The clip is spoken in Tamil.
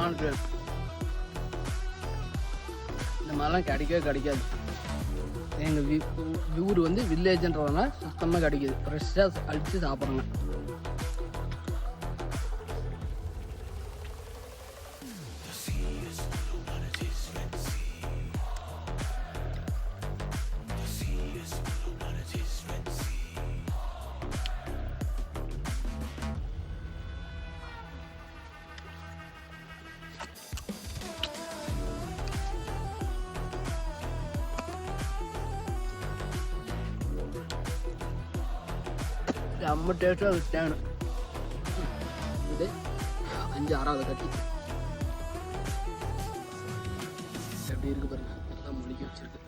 தரமான இந்த மாதிரிலாம் கிடைக்கவே கிடைக்காது. எங்கள் வீ ஊர் வந்து வில்லேஜ்ன்றதுனால சுத்தமாக கிடைக்கிது. ஃப்ரெஷ்ஷாக அடித்து சாப்பிட்றாங்க. செம்ம டேஸ்ட்டாக விட்டாங்க இது அஞ்சு ஆறாவது கட்டி எப்படி இருக்கு பாருங்க எல்லாம் முடிக்க வச்சிருக்கு